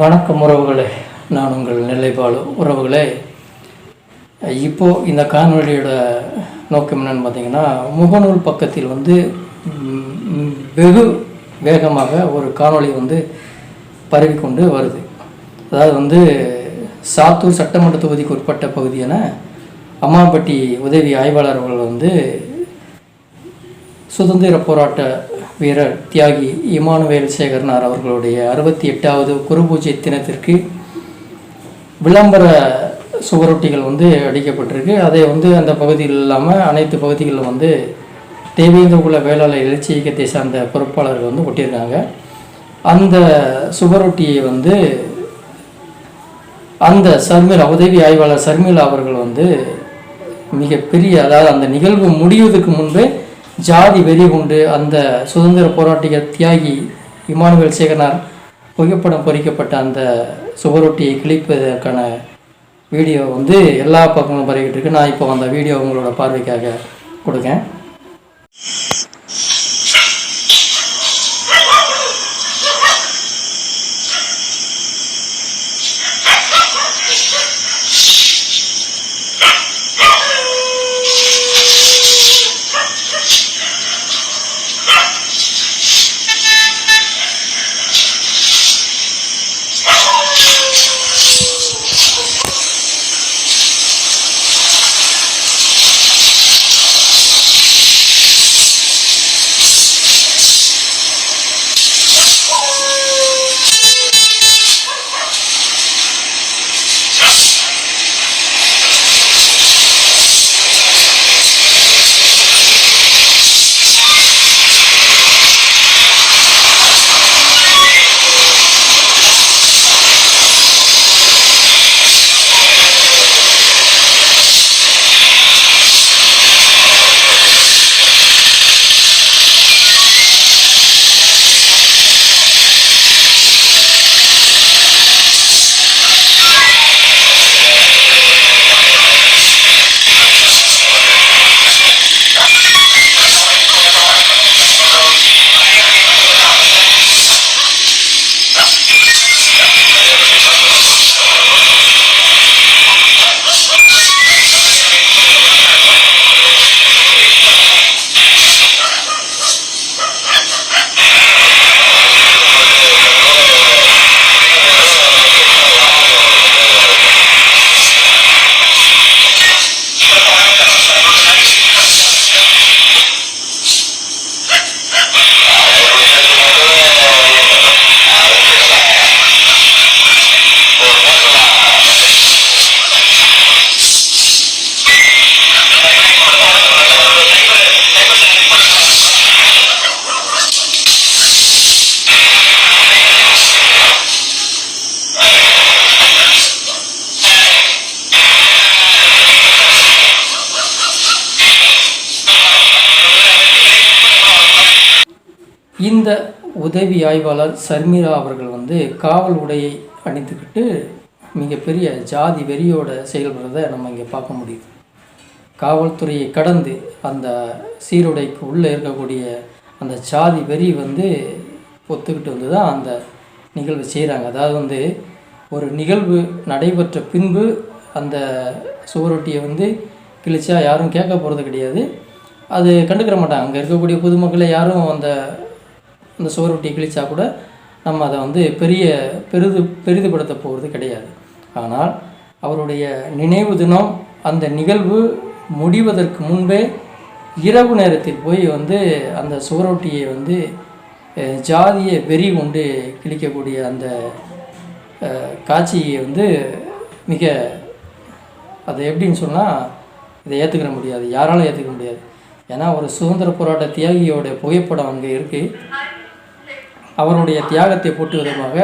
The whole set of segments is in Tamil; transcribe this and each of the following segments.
வணக்கம் உறவுகளே. நான் உங்கள் நிலைப்பாடு உறவுகளே. இப்போது இந்த காணொலியோட நோக்கம் என்னன்னு பார்த்தீங்கன்னா முகநூல் பக்கத்தில் வந்து வெகு வேகமாக ஒரு காணொளி வந்து பரவிக்கொண்டு வருது. அதாவது வந்து சாத்தூர் சட்டமன்ற தொகுதிக்கு உட்பட்ட பகுதியான அம்மாபட்டி உதவி ஆய்வாளர்கள் வந்து சுதந்திர போராட்ட வீரர் தியாகி இமானுவேல் சேகர்னார் அவர்களுடைய அறுபத்தி எட்டாவது குருபூஜை தினத்திற்கு விளம்பர சுவரொட்டிகள் வந்து அடிக்கப்பட்டிருக்கு. அதை வந்து அந்த பகுதியில் இல்லாமல் அனைத்து பகுதிகளில் வந்து தேவேந்திரகுல வேளாளர் எழுச்சி இயக்கத்தை சார்ந்த பொறுப்பாளர்கள் வந்து ஒட்டியிருக்காங்க. அந்த சுவரொட்டியை வந்து அந்த சர்மிளா உதவி ஆய்வாளர் சர்மிளா அவர்கள் வந்து மிகப்பெரிய அதாவது அந்த நிகழ்வு முடிவதற்கு முன்பே ஜாதி வெறி கொண்டு அந்த சுதந்திர போராட்டிய தியாகி இமானுவேல் சேகனார் புகைப்படம் பொறிக்கப்பட்ட அந்த சுவரொட்டியை கிழிப்பதற்கான வீடியோ வந்து எல்லா பக்கமும் பரவிட்டு இருக்கு. நான் இப்போ அந்த வீடியோ உங்களோட பார்வைக்காக கொடுக்கேன். உதவி ஆய்வாளர் சர்மிரா அவர்கள் வந்து காவல் உடையை அணிந்துக்கிட்டு மிகப்பெரிய ஜாதி வெறியோட செயல்படுறதை நம்ம இங்கே பார்க்க முடியுது. காவல்துறையை கடந்து அந்த சீருடைக்கு உள்ளே இருக்கக்கூடிய அந்த ஜாதி வெறி வந்து ஒத்துக்கிட்டு வந்து தான் அந்த நிகழ்வு செய்கிறாங்க அதாவது வந்து ஒரு நிகழ்வு நடைபெற்ற பின்பு அந்த சுவரொட்டியை வந்து கிழிச்சா யாரும் கேட்க போகிறது கிடையாது. அது கண்டுக்கிற மாட்டாங்க. அங்கே இருக்கக்கூடிய பொதுமக்களை யாரும் அந்த அந்த சுவரொட்டியை கிழிச்சா கூட நம்ம அதை வந்து பெரிய பெரிது பெரிதுபடுத்த போகிறது கிடையாது. ஆனால் அவருடைய நினைவு தினம் அந்த நிகழ்வு முடிவதற்கு முன்பே இரவு நேரத்தில் போய் வந்து அந்த சுவரொட்டியை வந்து ஜாதியை ஜாதிய வெறி கொண்டு கிழிக்கக்கூடிய அந்த காட்சியை வந்து மிக அதை எப்படின்னு சொன்னால் இதை ஏற்றுக்கிற முடியாது. யாராலும் ஏற்றுக்க முடியாது. ஏன்னா ஒரு சுதந்திர போராட்ட தியாகியோட புகைப்படம் அங்கே இருக்குது அவருடைய தியாகத்தை போற்று விதமாக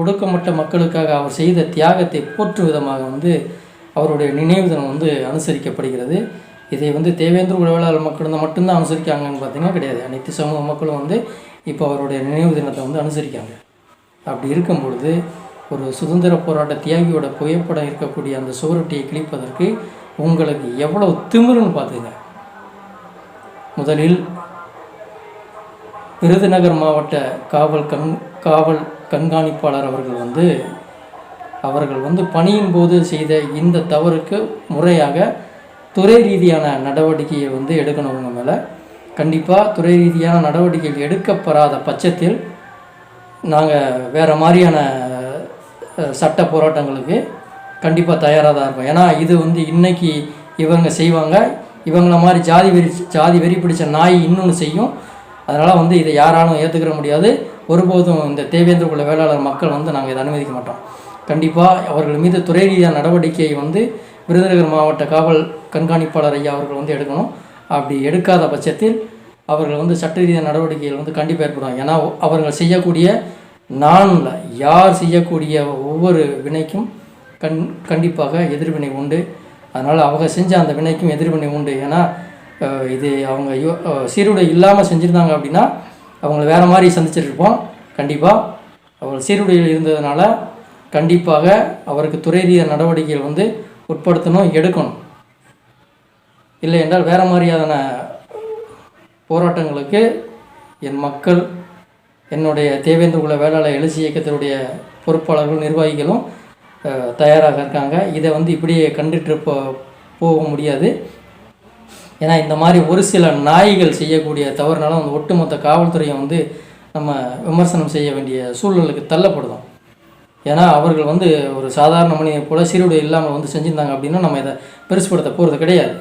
ஒடுக்கப்பட்ட மக்களுக்காக அவர் செய்த தியாகத்தை போற்று விதமாக வந்து அவருடைய நினைவு தினம் வந்து அனுசரிக்கப்படுகிறது. இதை வந்து தேவேந்திர உழவாளர் மக்கள் தான் மட்டும்தான் அனுசரிக்காங்கன்னு பார்த்தீங்கன்னா கிடையாது. அனைத்து சமூக மக்களும் வந்து இப்போ அவருடைய நினைவு தினத்தை வந்து அனுசரிக்காங்க அப்படி இருக்கும் பொழுது ஒரு சுதந்திர போராட்ட தியாகியோட புகைப்படம் இருக்கக்கூடிய அந்த சுவரொட்டியை கிழிப்பதற்கு உங்களுக்கு எவ்வளவு திமிருன்னு பார்த்துங்க. முதலில் விருதுநகர் மாவட்ட காவல் கண் காவல் கண்காணிப்பாளர் அவர்கள் வந்து அவர்கள் வந்து பணியின் போது செய்த இந்த தவறுக்கு முறையாக துறை ரீதியான நடவடிக்கையை வந்து எடுக்கணும் அவங்க மேலே. கண்டிப்பாக துறை ரீதியான நடவடிக்கைகள் எடுக்கப்படாத பட்சத்தில் நாங்கள் வேறு மாதிரியான சட்ட போராட்டங்களுக்கு கண்டிப்பாக தயாராக தான் இருப்போம் ஏன்னா இது வந்து இன்றைக்கி இவங்க செய்வாங்க. இவங்கள மாதிரி ஜாதி வெறி ஜாதி வெறி பிடிச்ச நாய் இன்னொன்று செய்யும். அதனால் வந்து இதை யாராலும் ஏற்றுக்கிற முடியாது. ஒருபோதும் இந்த தேவேந்திர குல வேளாளர் மக்கள் வந்து நாங்கள் இதை அனுமதிக்க மாட்டோம். கண்டிப்பாக அவர்கள் மீது துறை ரீதியான நடவடிக்கையை வந்து விருதுநகர் மாவட்ட காவல் கண்காணிப்பாளர் ஐயா அவர்கள் வந்து எடுக்கணும். அப்படி எடுக்காத பட்சத்தில் அவர்கள் வந்து சட்ட ரீதியான நடவடிக்கைகள் வந்து கண்டிப்பாக ஏற்படும். ஏன்னா அவர்கள் செய்யக்கூடிய நானில் யார் செய்யக்கூடிய ஒவ்வொரு வினைக்கும் கண் கண்டிப்பாக எதிர்வினை உண்டு. அதனால் அவங்க செஞ்ச அந்த வினைக்கும் எதிர்வினை உண்டு. ஏன்னா இது அவங்க யோ- சீருடை இல்லாமல் செஞ்சுருந்தாங்க அப்படின்னா அவங்கள வேறு மாதிரி சந்திச்சிருப்போம். கண்டிப்பாக அவர் சீருடையில் இருந்ததுனால கண்டிப்பாக அவருக்கு துறை ரீதியான நடவடிக்கைகள் வந்து உட்படுத்தணும் எடுக்கணும். இல்லை என்றால் வேறு மாதிரியான போராட்டங்களுக்கு என் மக்கள் என்னுடைய தேவேந்திர குல வேளாளர் எழுச்சி இயக்கத்தினுடைய பொறுப்பாளர்கள் நிர்வாகிகளும் தயாராக இருக்காங்க. இதை வந்து இப்படியே கண்டுட்டு போ போக முடியாது. ஏன்னா இந்த மாதிரி ஒரு சில நாய்கள் செய்யக்கூடிய தவறுனால அந்த ஒட்டுமொத்த காவல்துறையை வந்து நம்ம விமர்சனம் செய்ய வேண்டிய சூழலுக்கு தள்ளப்படுதோம். ஏன்னா அவர்கள் வந்து ஒரு சாதாரண மனிதனை போல சீருடை இல்லாமல் வந்து செஞ்சுருந்தாங்க அப்படின்னா நம்ம இதை பெருசுப்படுத்த போகிறது கிடையாது.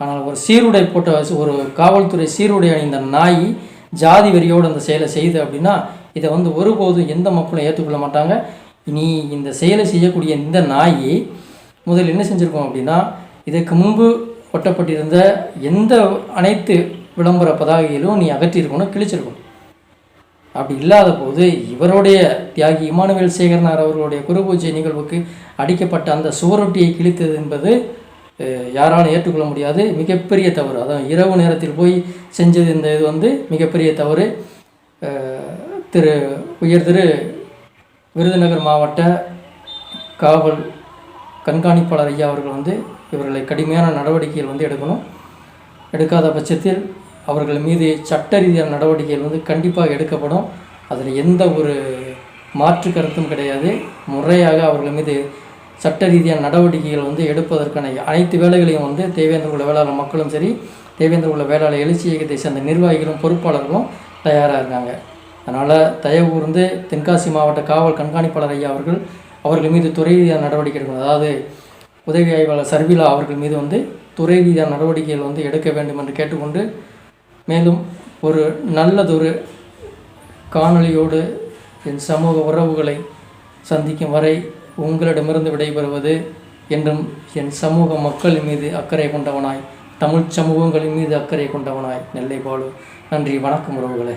ஆனால் ஒரு சீருடை போட்ட ஒரு காவல்துறை சீருடை அணிந்த நாய் ஜாதி வெறியோடு அந்த செயலை செய்யுது அப்படின்னா இதை வந்து ஒருபோதும் எந்த மக்களும் ஏற்றுக்கொள்ள மாட்டாங்க. நீ இந்த செயலை செய்யக்கூடிய இந்த நாய் முதல் என்ன செஞ்சுருக்கோம் அப்படின்னா இதற்கு முன்பு ஒட்டப்பட்டிருந்த எந்த அனைத்து விளம்பர பதாகையிலும் நீ அகற்றியிருக்கணும் கிழிச்சிருக்கணும். அப்படி இல்லாத போது இவருடைய தியாகி இமானுவேல் சேகரனார் அவர்களுடைய குருபூஜை நிகழ்வுக்கு அடிக்கப்பட்ட அந்த சுவரொட்டியை கிழித்தது என்பது யாராலும் ஏற்றுக்கொள்ள முடியாது. மிகப்பெரிய தவறு. அதான் இரவு நேரத்தில் போய் செஞ்சது இந்த இது வந்து மிகப்பெரிய தவறு. திரு உயர் திரு விருதுநகர் மாவட்ட காவல் கண்காணிப்பாளர் ஐயா அவர்கள் வந்து இவர்களை கடுமையான நடவடிக்கைகள் வந்து எடுக்கணும். எடுக்காத பட்சத்தில் அவர்கள் மீது சட்ட ரீதியான நடவடிக்கைகள் வந்து கண்டிப்பாக எடுக்கப்படும். அதில் எந்த ஒரு மாற்று கருத்தும் கிடையாது. முறையாக அவர்கள் மீது சட்ட ரீதியான நடவடிக்கைகள் வந்து எடுப்பதற்கான அனைத்து வேலைகளையும் வந்து தேவேந்திர குல வேளாளர் மக்களும் சரி தேவேந்திர குல வேளாளர் எழுச்சி இயக்கத்தை சேர்ந்த நிர்வாகிகளும் பொறுப்பாளர்களும் தயாராக இருக்காங்க. அதனால் தயவு கூர்ந்து தென்காசி மாவட்ட காவல் கண்காணிப்பாளர் ஐயா அவர்கள் அவர்கள் மீது துறை ரீதியான நடவடிக்கை எடுக்கணும். அதாவது உதவி ஆய்வாளர் சர்விலா அவர்கள் மீது வந்து துறை ரீதியான நடவடிக்கைகள் வந்து எடுக்க வேண்டும் என்று கேட்டுக்கொண்டு மேலும் ஒரு நல்லதொரு காணொளியோடு என் சமூக உறவுகளை சந்திக்கும் வரை உங்களிடமிருந்து விடைபெறுவது என்றும் என் சமூக மக்களின் மீது அக்கறை கொண்டவனாய் தமிழ் சமூகங்களின் மீது அக்கறை கொண்டவனாய் நெல்லை பாலு. நன்றி வணக்கம் உறவுகளே.